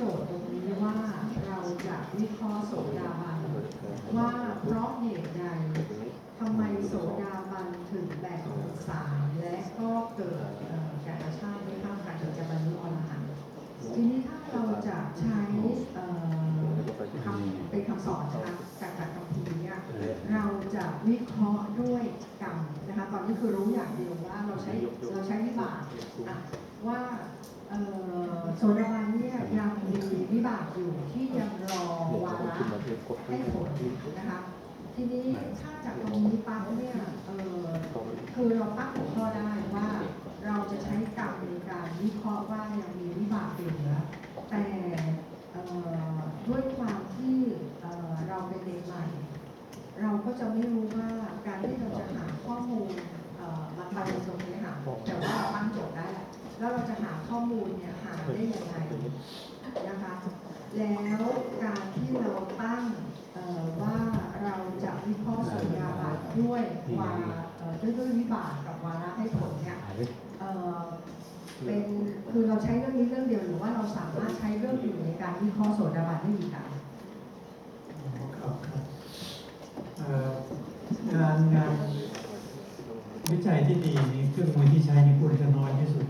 จะตั้งโจทย์ตรงนี้ว่าเราจะวิเคราะห์โสดาบันว่าเพราะเหตุใดทำไมโสดาบันถึงแบ่งสายและก็เกิดเอ่อแก่ละชาติไม่เท่ากันถึงจะบรรลุอรหันต์ทีนี้ถ้าเราจะใช้เอ่อคำเป็นคำสอนนะคะจากจากคำพีร์เนี่ย เราจะวิเค ราะห์ด้วยกรรมนะคะตอนนี้คือรู้อย่างเดียวว่าเราใช้เราใช้วิบากอะว่าเอ่อโซดาบันเนี่ยยังมีวิบากอยู่ที่ยังรอวาระให้ผลนะคะทีนี้ถ้าจากตรงนี้ปั๊บเนี่ยเอ่อคือเราตั้งหัวข้อได้ว่าเราจะใช้กรรมในการวิเคราะห์ว่ายังมีวิบากเหลือแต่เอ่อด้วยความที่เอ่อเราเป็นเด็กใหม่ เราก็จะไม่รู้ว่าการที่เราจะหาข้อมูลเอ่อมาทำตรงนี้ค่ะแต่ว่าเราตั้งโจทย์ได้แหละแล้วเราจะหาข้อมูลเนี่ยหาได้ยังไงนะคะแล้วการที่เราตั้งเอ่อว่าเราจะวิเคราะห์สัญญาบัตรด้วยวาเอ่อด้วยด้วยวิบากกับวาระให้ผลเนี่ยเอ่อเป็นคือเราใช้เรื่องนี้เรื่องเดียวหรือว่าเราสามารถใช้เรื่องอื่นในการวิเคราะห์โสดาบันได้อีกอะ งานงานวิจัยที่ดีนี่เครื่องมือที่ใช้นี่ควรจะน้อยที่สุด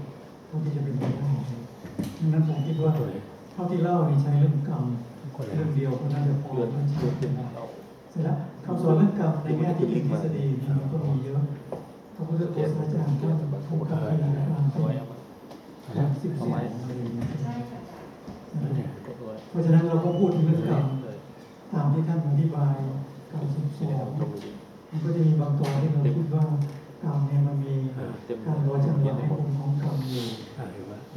เท่าที่จะเป็นไปได้ดังนั้นผมคิดว่าเท่าที่เล่านี่ใช้เรื่องกรรมเรื่องเดียวก็น่าจะพอมันใช้เป็นได้เสร็จแล้วคำสอนเรื่องกรรมในแง่ที่เป็นทฤษฎีนี่มันก็มีเยอะพระพุทธโฆษาจารย์ท่านผู้กับพยาการเป็นสิบสี่อะไรอย่างเงี้ยใช่ค่ะเพราะฉะนั้นเราก็พูดถึงเรื่องกรรมตามที่ท่านอธิบาย กรรมสิบสองมันก็จะมีบางตอนที่เราพูดว่ากรรมเนี่ยมันมีการรอจังหวะในมุมของกรรมอยู่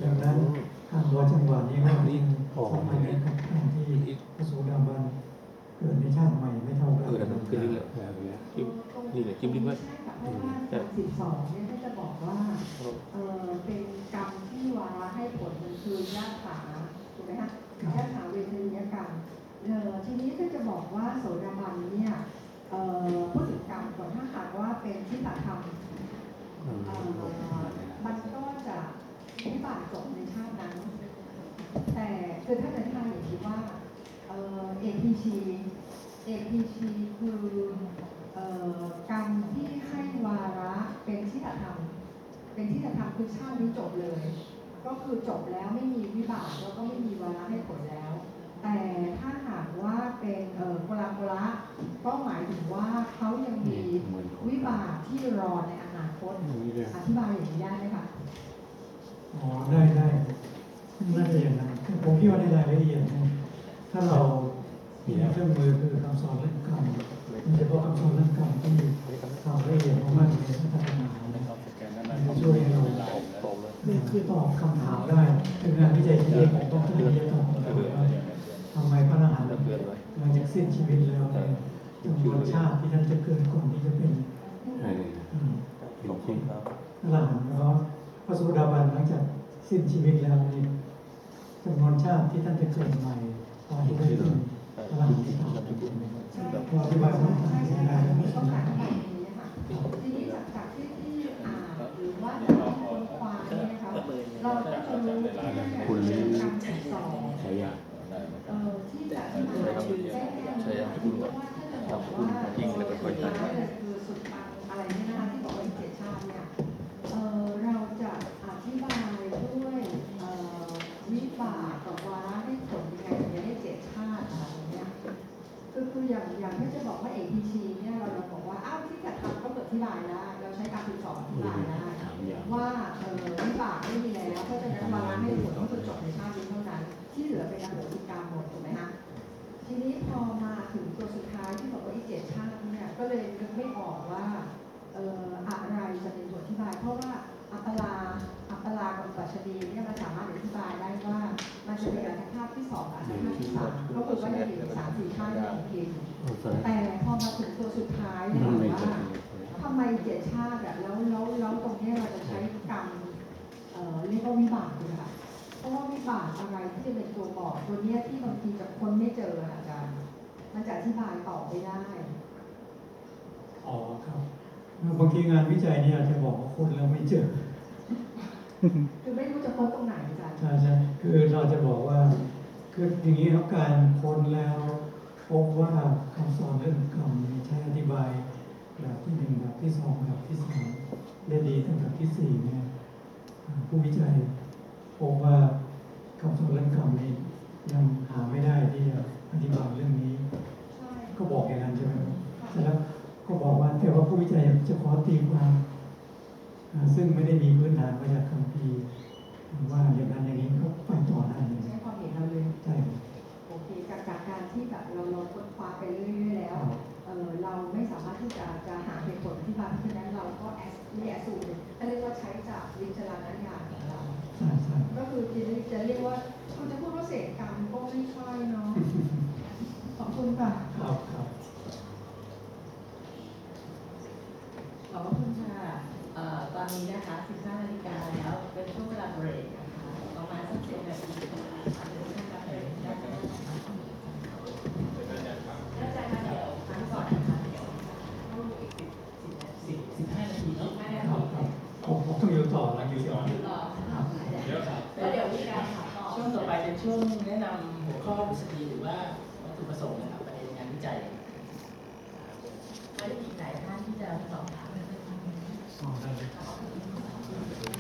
ดังนั้นการรอจังหวะนี้ก็มีสมัยนี้กับการที่พระโสดาบันเกิดในชาติใหม่ไม่เท่ากันเออแต่มันขึ้นเรื่อยๆจิ้มนี่แหละจิ้มลิ้นไว้ใช่ค่ะเพราะว่าจากสิบสองเนี่ยก็จะบอกว่าเออเป็นกรรมที่วาระให้ผลมันคือยาขาถูกไหมคะยาขาเวทนียกรรมเออทีนี้ก็จะบอกว่าโสดาบันเนี่ย เป็นที่ตัดธรรมเอ่อมันก็จะวิบากจบในชาตินั้น แต่คือถ้าจะอธิบายอย่างนี้ว่าเอ่อ APT APT คือเอ่อกรรมที่ให้วาระเป็นที่ธรรมเป็นที่ธรรมคือชาตินี้จบเลย ก็คือจบแล้วไม่มีวิบากแล้วก็ไม่มีวาระให้ผลแล้ว แต่ถ้าหากว่าเป็นเอ่อกลาโกละก็หมายถึงว่าเขายังมีวิบากที่รอในอนาคตอธิบายอย่างนี้ได้ไหมคะอ๋อได้ได้น่าจะอย่างนั้นผมคิดว่าในรายละเอียดเนี่ยถ้าเรามีเครื่องมือคือคำสอนเรื่องกรรมโดยเฉพาะคำสอนเรื่องกรรมที่ทำละเอียดมากๆในพระศาสนาเนี่ยจะช่วยให้เราคือตอบคำถามได้คืองานวิจัยที่เองผมต้องที่จะตอบคำถามว่า ทำไมพระอรหันต์หลังจากสิ้นชีวิตแล้วเนี่ยจำนวนชาติที่ท่านจะเกิดก่อนที่จะเป็นอืมขอบคุณครับหลังแล้วก็พระโสดาบันหลังจากสิ้นชีวิตแล้วนี่จำนวนชาติที่ท่านจะเกิดใหม่ตอนที่ได้เป็นพระอรหันต์ที่สามใช่พออธิบายคำถามใช่ได้ใช่แล้วมีต้องการแบบนี้นะคะทีนี้จากจาก ที่ที่อ่านหรือว่าจากที่ค้นคว้าเนี่ยนะคะเราก็จะรู้แค่การสิบใช้ยาเอ่อที่จะที่มาคือแจ้งเพราะว่าถ้าจะบอกว่าคือสุดปังอะไรเนี่ยนะคะที่บอกว่าเจ็ดชาเนี่ยเราก็จะอธิบายด้วยเอ่อวิบากกับวาระให้ผลยังไงถึงจะได้เจ็ดชาอะไรเงี้ยคือคืออย่างอย่างที่จะบอกว่า APT เนี่ยเราเราบอกว่าอ้าวที่จะทำก็เปิดอธิบายได้เราใช้การฝึกสอนอธิบายได้ว่าเออวิบากไม่มีแล้วเพราะฉะนั้นวาระให้ผลก็คือจบในชาติ ท่านั้นที่เหลือเป็นอโหสิกรรมหมดถูกไหมคะทีนี้พอมาถึงตัวสุดท้ายที่บอกว่าอีกเจ็ดชาติเนี่ยก็เลยนึกไม่ออกว่าเอ่ออะไรจะเป็นตัวอธิบาย เพราะว่าอัปปลาอัปปลากับปัชนีเนี่ยมันสามารถอธิบายได้ว่ามันจะมีอัตภาพที่สองกับอัตภาพที่สามก็คือว่าจะมีสามสี่ชาติเนี่ยโอเคอยู่แต่พอมาถึงตัวสุดท้ายเนี่ยว่าทำไมเจ็ดชาติอะแล้วแล้วแล้วตรงเนี้ยเราจะใช้กรรมเอ่อเรียกว่าวิบากเลยค่ะ เพราะว่าวิบากอะไรที่จะเป็นตัวบอกตัวเนี้ยที่บางทีจะคนไม่เจออะอาจารย์ มันจะอธิบายต่อไม่ได้ อ๋อครับบางทีงานวิจัยเนี่ยอาจจะบอกว่าคนแล้วไม่เจอ คือไม่รู้จะค้นตรงไหนอาจารย์ช่ใช่คือเราจะบอกว่า คืออย่างนี้ครับการค้นแล้วพบว่าคำสอนเรื่องกรรมมีใช้อธิบายแบบที่หนึ่งแบบที่สองแบบที่สามและดีตั้งแบบที่สี่เนี่ยอ่าผู้วิจัย พบว่าคำสอนเรื่องกรรมนี้ยังหาไม่ได้ที่จะอธิบายเรื่องนี้ใช่ก็บอกอย่างนั้นใช่ไหมครับเสร็จแล้วก็บอกว่าแต่ว่าผู้วิจัยจะขอตีความอ่าซึ่งไม่ได้มีพื้นฐานมาจากคัมภีร์ว่าอย่างนั้นอย่างนี้ก็ไปต่อได้เลยใช้ความเห็นเราเลยใช่ครับโอเคจากจากการที่แบบเราเราค้นคว้าไปเรื่อยๆแล้วเออเราไม่สามารถที่จะจะหาเหตุผลอธิบายเพราะฉะนั้นเราก็แอสไม่แอสซูมเลยเขาเรียกว่าใช้จากวิจารณญาณของเรา ใช่ใช่ก็คือจะจะเรียกว่าคุณจะพูดว่าเศษกรรมก็ไม่ใช่เนาะขอบคุณค่ะ ครับครับ ขอบพระคุณค่ะเอ่อตอนนี้นะคะ 15นาฬิกาแล้ว เป็นช่วงเวลาเบรกนะคะ ประมาณสักสิบนาทีค่ะเป็นช่วงเวลาเบรกได้ไหมอาจารย์คะเดี๋ยวครั้งก่อนนะคะเดี๋ยวต้องอีกสิบสิบนาที สิบสิบห้านาทีเนาะ ห้านา ครับ ที ครับผมผมต้องอยู่ต่อแล้วอยู่ต่อ รอแล้วเดี๋ยวมีการถามต่อ ช่วงต่อไป เป็นช่วงแนะนำหัวข้อทฤษฎีหรือว่าวัตถุประสงค์นะครับประเด็นงานวิจัยไม่ได้มีหลายท่านที่จะสอบถามอ๋อได้เลย